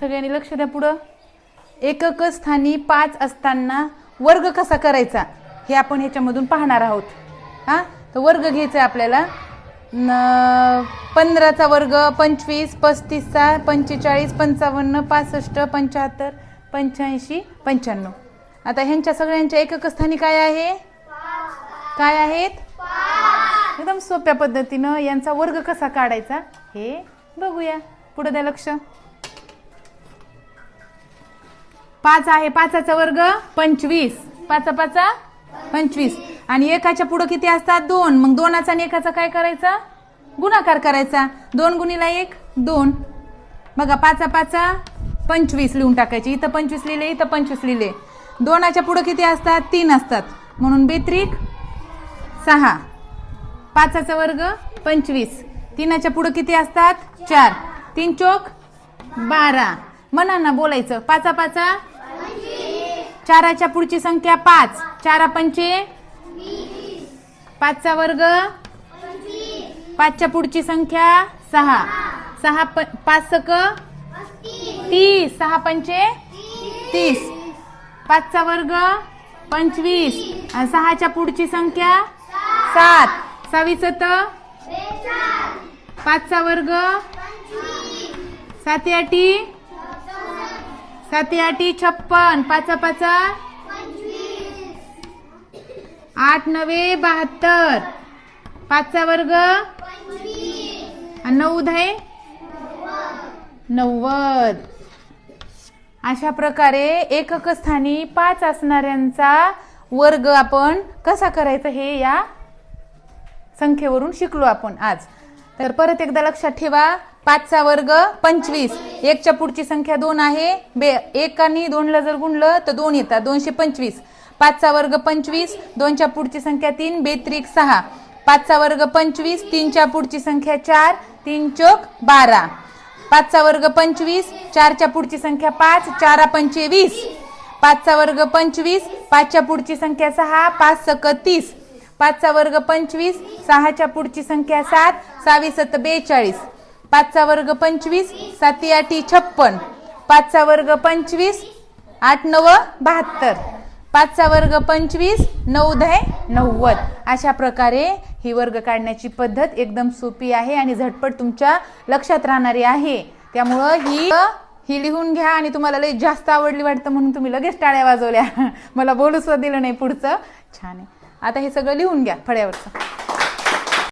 सगळ्यांनी लक्ष द्या पुढं. एकक स्थानी पाच असताना वर्ग कसा करायचा हे आपण ह्याच्यामधून पाहणार आहोत. हां? तर वर्ग घ्यायचा आहे आपल्याला. न पंधराचा वर्ग पंचवीस पस्तीसचा पंचेचाळीस पंचावन्न पासष्ट पंच्याहत्तर पंच्याऐंशी पंच्याण्णव. आता ह्यांच्या सगळ्यांच्या एकक स्थानी काय आहे? काय आहेत? एकदम सोप्या पद्धतीनं यांचा वर्ग कसा काढायचा हे बघूया. पुढे द्या लक्ष. पाच आहे पाचाचा वर्ग पंचवीस. पाचा पाचा पंचवीस. आणि एकाच्या पुढं किती असतात? दोन. मग दोनाचा आणि एकाचा काय करायचा? गुणाकार करायचा. दोन गुणीला एक दोन. बघा पाचा पाचा पंचवीस लिहून टाकायचे. इथं पंचवीस लिहिले इथं पंचवीस लिहिले. दोनाच्या पुढं किती असतात? तीन असतात. म्हणून बेत्रिक सहा. पाचाचा वर्ग पंचवीस. तीनाच्या पुढं किती असतात? चार. तीन चोक बारा. म्हणा ना बोलायचं. पाचा पाचा चाराच्या पुढची संख्या पाच. चारा पंचे? पाचचा वर्ग? पाचच्या पुढची संख्या सहा. सहा प पाच सक तीस. सहा पंचे? तीस. पाचचा वर्ग? पंचवीस. सहाच्या पुढची संख्या सात. सहावीस पाचचा वर्ग? सात आठी. साती आठी छप्पन पाचा पाचा. आठ नवे बहात्तर. पाचचा वर्ग. नऊ दहे नव्वद. अशा प्रकारे एकक स्थानी पाच असणाऱ्यांचा वर्ग आपण कसा करायचा हे या संख्येवरून शिकलो आपण आज. तर परत एकदा लक्षात ठेवा. पाचचा वर्ग पंचवीस. एकच्या पुढची संख्या दोन आहे. बे एक आणि दोनला जर गुणलं तर दोन येतात. दोनशे पंचवीस. पाचचा वर्ग पंचवीस दोनच्या पुढची संख्या तीन बेत्रिक सहा. पाचचा वर्ग पंचवीस तीनच्या पुढची संख्या चार तीन चोक बारा. पाचचा वर्ग पंचवीस चारच्या पुढची संख्या पाच चारा पंचेवीस. पाचचा वर्ग पंचवीस पाचच्या पुढची संख्या सहा पाच सक तीस. पाचचा वर्ग पंचवीस सहाच्या पुढची संख्या सात सहावीस सत बेचाळीस. पाचचा वर्ग पंचवीस साती आठी छप्पन. पाचचा वर्ग पंचवीस आठ नव बहात्तर. पाचचा वर्ग पंचवीस नऊ दहे नव्वद. अशा प्रकारे ही वर्ग काढण्याची पद्धत एकदम सोपी आहे आणि झटपट तुमच्या लक्षात राहणारी आहे. त्यामुळं ही ही लिहून घ्या आणि तुम्हाला लई जास्त आवडली वाटतं म्हणून तुम्ही लगेच टाळ्या वाजवल्या. मला बोलूसुद्धा दिलं नाही पुढचं. छान आहे. आता हे सगळं लिहून घ्या फळ्यावरचं.